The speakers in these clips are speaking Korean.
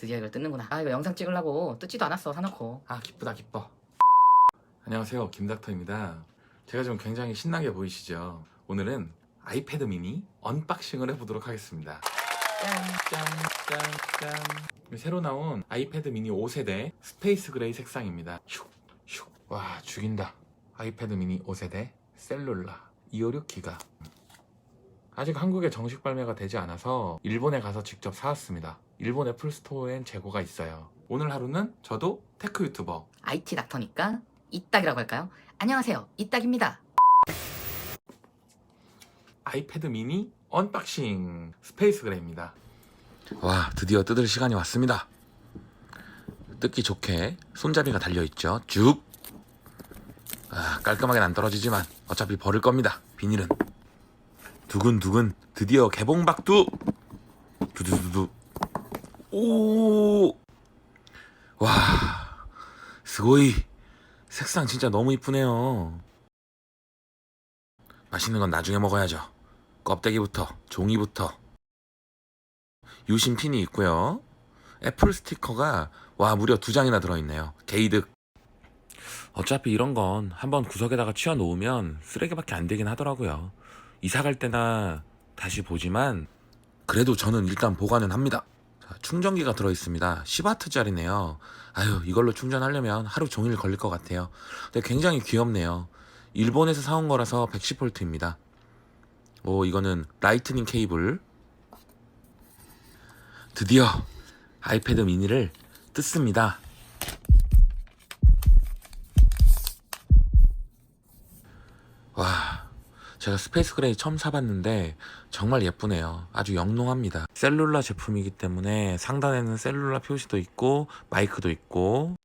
드디어 이걸 뜯는구나. 아 이거 영상 찍으려고 뜯지도 않았어 사놓고. 아 기쁘다 기뻐. 안녕하세요 김닥터입니다. 제가 좀 굉장히 신나게 보이시죠? 오늘은 아이패드 미니 언박싱을 해보도록 하겠습니다. 짠짠짠 새로 나온 아이패드 미니 5세대 스페이스 그레이 색상입니다. 슉슉. 와 죽인다. 아이패드 미니 5세대 셀룰라 256기가. 아직 한국에 정식 발매가 되지 않아서 일본에 가서 직접 사왔습니다 일본 애플 스토어엔 재고가 있어요 오늘 하루는 저도 테크 유튜버 IT 닥터니까 이딱이라고 할까요? 안녕하세요 이딱입니다. 아이패드 미니 언박싱 스페이스 그레이입니다. 와, 드디어 뜯을 시간이 왔습니다. 뜯기 좋게 손잡이가 달려있죠. 쭉! 아, 깔끔하게는 안 떨어지지만 어차피 버릴 겁니다. 비닐은. 두근두근 드디어 개봉박두! 두두두두. 오! 와, 스고이. 색상 진짜 너무 이쁘네요. 맛있는 건 나중에 먹어야죠. 껍데기부터, 종이부터. 유심 핀이 있고요. 애플 스티커가 와 무려 두 장이나 들어있네요. 게이득. 어차피 이런 건 한번 구석에다가 치워 놓으면 쓰레기밖에 안 되긴 하더라고요. 이사 갈 때나 다시 보지만 그래도 저는 일단 보관은 합니다. 자, 충전기가 들어있습니다. 10와트짜리네요. 아유 이걸로 충전하려면 하루 종일 걸릴 것 같아요. 근데 굉장히 귀엽네요. 일본에서 사온 거라서 110V입니다. 오, 이거는 라이트닝 케이블. 드디어 아이패드 미니를 뜯습니다. 제가 스페이스 그레이 처음 사봤는데 정말 예쁘네요. 아주 영롱합니다. 셀룰라 제품이기 때문에 상단에는 셀룰라 표시도 있고 마이크도 있고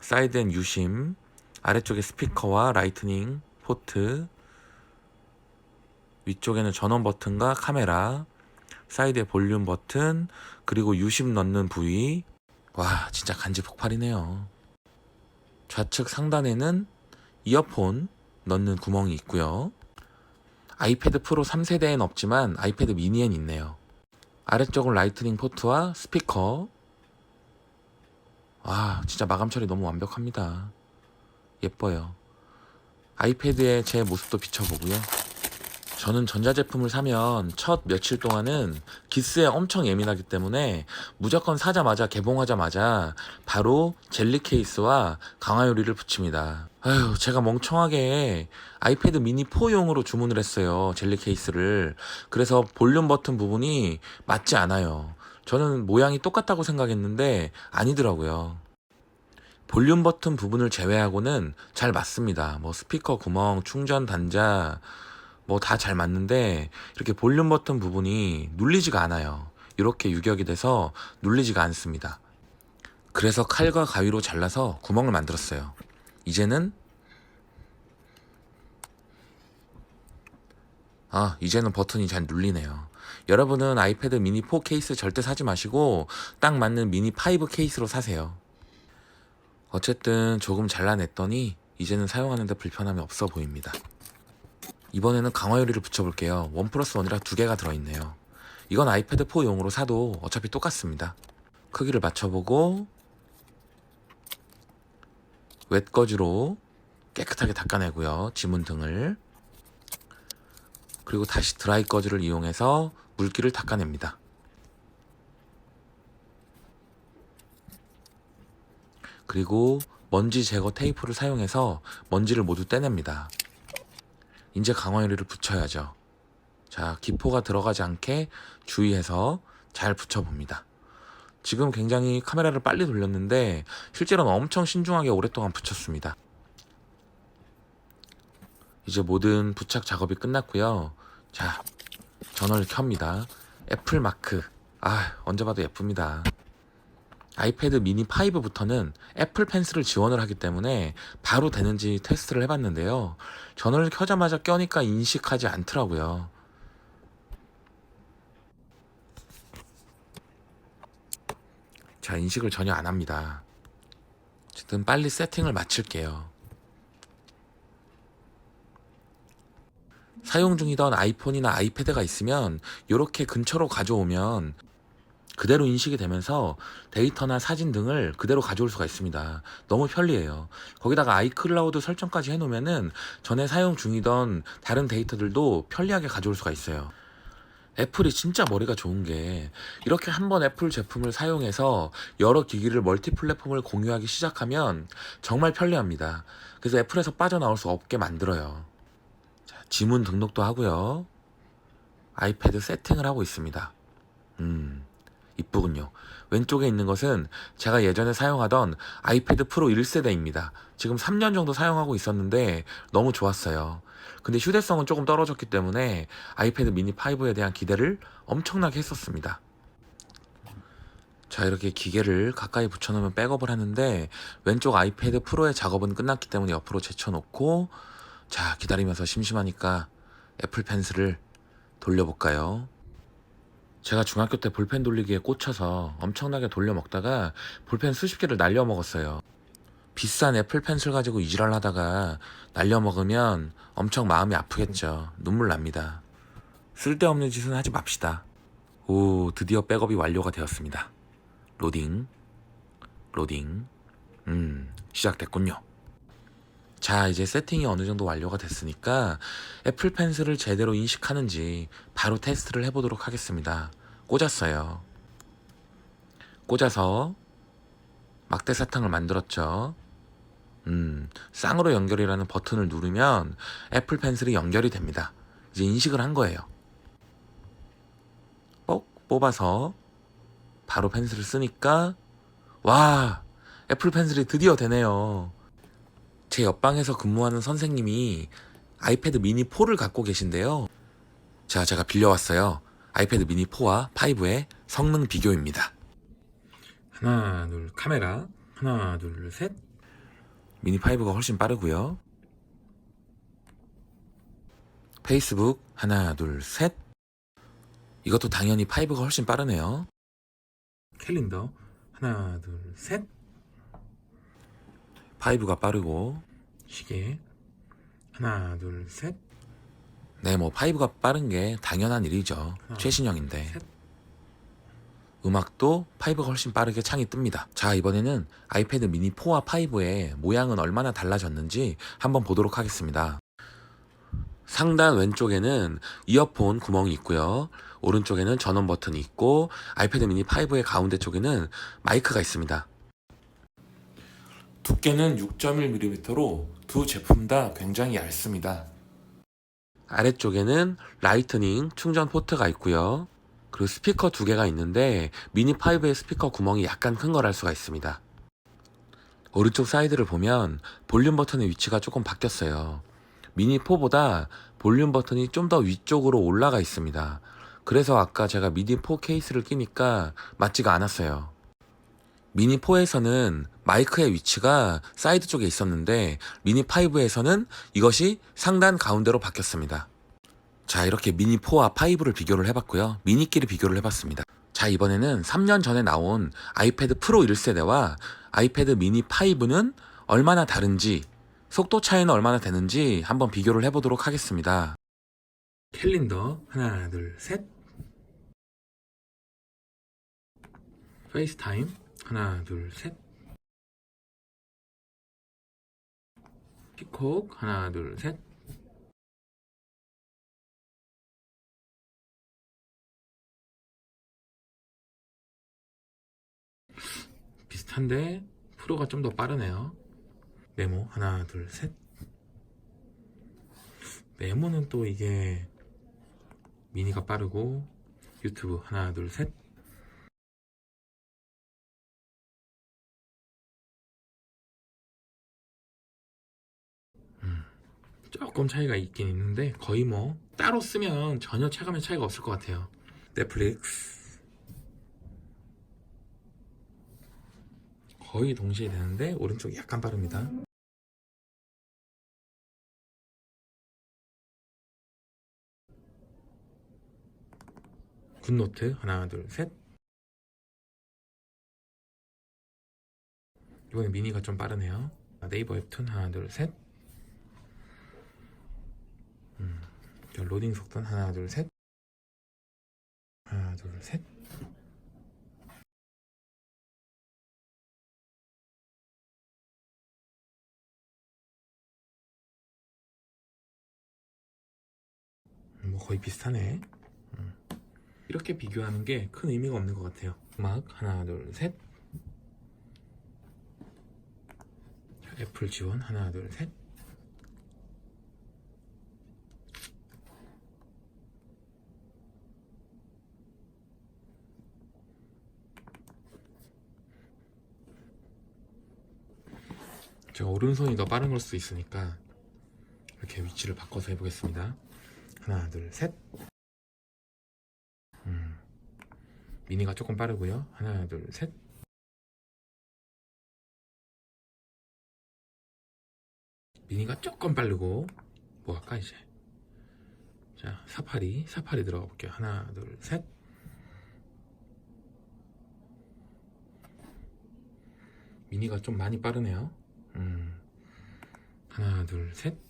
사이드엔 유심, 아래쪽에 스피커와 라이트닝 포트, 위쪽에는 전원 버튼과 카메라, 사이드에 볼륨 버튼, 그리고 유심 넣는 부위. 와, 진짜 간지 폭발이네요. 좌측 상단에는 이어폰 넣는 구멍이 있고요. 아이패드 프로 3세대엔 없지만 아이패드 미니엔 있네요. 아래쪽은 라이트닝 포트와 스피커. 와, 진짜 마감 처리 너무 완벽합니다. 예뻐요. 아이패드에 제 모습도 비춰보고요. 저는 전자제품을 사면 첫 며칠 동안은 기스에 엄청 예민하기 때문에 무조건 사자마자 개봉하자마자 바로 젤리 케이스와 강화요리를 붙입니다. 아휴, 제가 멍청하게 아이패드 미니 4용으로 주문을 했어요. 젤리 케이스를. 그래서 볼륨 버튼 부분이 맞지 않아요. 저는 모양이 똑같다고 생각했는데 아니더라고요. 볼륨 버튼 부분을 제외하고는 잘 맞습니다. 뭐 스피커 구멍, 충전 단자, 뭐 다 잘 맞는데 이렇게 볼륨 버튼 부분이 눌리지가 않아요. 이렇게 유격이 돼서 눌리지가 않습니다. 그래서 칼과 가위로 잘라서 구멍을 만들었어요. 이제는 아, 이제는 버튼이 잘 눌리네요. 여러분은 아이패드 미니 4 케이스 절대 사지 마시고 딱 맞는 미니 5 케이스로 사세요. 어쨌든 조금 잘라냈더니 이제는 사용하는데 불편함이 없어 보입니다. 이번에는 강화요리를 붙여볼게요. 원 플러스 원이라 두 개가 들어있네요. 이건 아이패드 4용으로 사도 어차피 똑같습니다. 크기를 맞춰보고 웻거즈로 깨끗하게 닦아내고요. 지문 등을 그리고 다시 드라이 거즈를 이용해서 물기를 닦아냅니다. 그리고 먼지 제거 테이프를 사용해서 먼지를 모두 떼냅니다. 이제 강화유리를 붙여야죠. 자, 기포가 들어가지 않게 주의해서 잘 붙여봅니다. 지금 굉장히 카메라를 빨리 돌렸는데 실제로는 엄청 신중하게 오랫동안 붙였습니다. 이제 모든 부착 작업이 끝났고요. 자, 전원을 켭니다. 애플 마크. 아, 언제 봐도 예쁩니다. 아이패드 미니 5부터는 애플 펜슬을 지원을 하기 때문에 바로 되는지 테스트를 해봤는데요. 전원을 켜자마자 껴니까 인식하지 않더라고요. 자, 인식을 전혀 안 합니다. 어쨌든 빨리 세팅을 마칠게요. 사용 중이던 아이폰이나 아이패드가 있으면 이렇게 근처로 가져오면 그대로 인식이 되면서 데이터나 사진 등을 그대로 가져올 수가 있습니다. 너무 편리해요. 거기다가 아이클라우드 설정까지 해놓으면은 전에 사용 중이던 다른 데이터들도 편리하게 가져올 수가 있어요. 애플이 진짜 머리가 좋은 게 이렇게 한번 애플 제품을 사용해서 여러 기기를 멀티 플랫폼을 공유하기 시작하면 정말 편리합니다. 그래서 애플에서 빠져나올 수 없게 만들어요. 자, 지문 등록도 하고요. 아이패드 세팅을 하고 있습니다. 음, 이쁘군요. 왼쪽에 있는 것은 제가 예전에 사용하던 아이패드 프로 1세대입니다. 지금 3년 정도 사용하고 있었는데 너무 좋았어요. 근데 휴대성은 조금 떨어졌기 때문에 아이패드 미니 5에 대한 기대를 엄청나게 했었습니다. 자, 이렇게 기계를 가까이 붙여놓으면 백업을 하는데 왼쪽 아이패드 프로의 작업은 끝났기 때문에 옆으로 제쳐놓고 자, 기다리면서 심심하니까 애플 펜슬을 돌려볼까요? 제가 중학교 때 볼펜 돌리기에 꽂혀서 엄청나게 돌려 먹다가 볼펜 수십 개를 날려 먹었어요. 비싼 애플 펜슬 가지고 이지랄 하다가 날려 먹으면 엄청 마음이 아프겠죠. 눈물 납니다. 쓸데없는 짓은 하지 맙시다. 오, 드디어 백업이 완료가 되었습니다. 로딩, 로딩, 음, 시작됐군요. 자, 이제 세팅이 어느 정도 완료가 됐으니까 애플 펜슬을 제대로 인식하는지 바로 테스트를 해보도록 하겠습니다. 꽂았어요. 꽂아서 막대 사탕을 만들었죠. 음, 쌍으로 연결이라는 버튼을 누르면 애플 펜슬이 연결이 됩니다. 이제 인식을 한 거예요. 뽁 뽑아서 바로 펜슬을 쓰니까 와 애플 펜슬이 드디어 되네요. 제 옆방에서 근무하는 선생님이 아이패드 미니 4를 갖고 계신데요. 자, 제가 빌려왔어요. 아이패드 미니 4와 5의 성능 비교입니다. 하나, 둘, 카메라. 하나, 둘, 셋. 미니 5가 훨씬 빠르고요. 페이스북. 하나, 둘, 셋. 이것도 당연히 5가 훨씬 빠르네요. 캘린더. 하나, 둘, 셋. 5가 빠르고 시계 하나 둘 셋. 네, 뭐 5가 빠른 게 당연한 일이죠. 하나, 최신형인데. 셋. 음악도 5가 훨씬 빠르게 창이 뜹니다. 자, 이번에는 아이패드 미니 4와 5의 모양은 얼마나 달라졌는지 한번 보도록 하겠습니다. 상단 왼쪽에는 이어폰 구멍이 있고요. 오른쪽에는 전원 버튼이 있고 아이패드 미니 5의 가운데 쪽에는 마이크가 있습니다. 두께는 6.1mm로 두 제품 다 굉장히 얇습니다. 아래쪽에는 라이트닝 충전 포트가 있고요. 그리고 스피커 두 개가 있는데 미니 5의 스피커 구멍이 약간 큰 걸 알 수가 있습니다. 오른쪽 사이드를 보면 볼륨 버튼의 위치가 조금 바뀌었어요. 미니 4보다 볼륨 버튼이 좀 더 위쪽으로 올라가 있습니다. 그래서 아까 제가 미니 4 케이스를 끼니까 맞지가 않았어요. 미니 4에서는 마이크의 위치가 사이드 쪽에 있었는데 미니 5에서는 이것이 상단 가운데로 바뀌었습니다. 자, 이렇게 미니 4와 5를 비교를 해봤고요. 미니끼리 비교를 해봤습니다. 자, 이번에는 3년 전에 나온 아이패드 프로 1세대와 아이패드 미니 5는 얼마나 다른지, 속도 차이는 얼마나 되는지 한번 비교를 해보도록 하겠습니다. 캘린더 하나 둘 셋. 페이스타임 하나 둘 셋. 피콕 하나 둘 셋. 비슷한데 프로가 좀 더 빠르네요. 메모 하나 둘 셋. 메모는 또 이게 미니가 빠르고 유튜브 하나 둘 셋. 조금 차이가 있긴 있는데 거의 뭐 따로 쓰면 전혀 체감의 차이가 없을 것 같아요. 넷플릭스 거의 동시에 되는데 오른쪽이 약간 빠릅니다. 굿노트 하나 둘 셋. 이번에 미니가 좀 빠르네요. 네이버 웹툰 하나 둘 셋. 로딩 속도 하나 둘 셋. 하나 둘 셋뭐 음, 거의 비슷하네. 음. 이렇게 비교하는 게 큰 의미가 없는 것 같아요. 음악 하나 둘 셋. 애플 지원 하나 둘 셋. 제가 오른손이 더 빠른 걸 수도 있으니까 이렇게 위치를 바꿔서 해보겠습니다. 하나, 둘, 셋. 음, 미니가 조금 빠르고요. 하나, 둘, 셋. 미니가 조금 빠르고 뭐 할까 이제. 자, 사파리, 사파리 들어가 볼게요. 하나, 둘, 셋. 미니가 좀 많이 빠르네요. 음, 하나, 둘, 셋.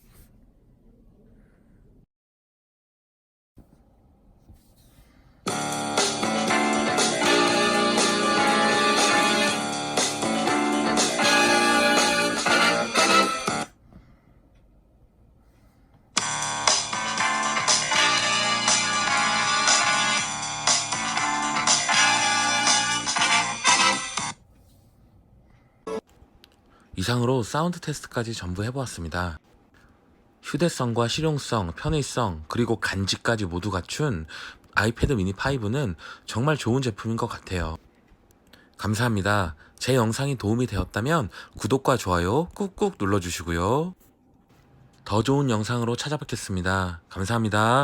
이상으로 사운드 테스트까지 전부 해보았습니다. 휴대성과 실용성, 편의성, 그리고 간지까지 모두 갖춘 아이패드 미니 5는 정말 좋은 제품인 것 같아요. 감사합니다. 제 영상이 도움이 되었다면 구독과 좋아요 꾹꾹 눌러주시고요. 더 좋은 영상으로 찾아뵙겠습니다. 감사합니다.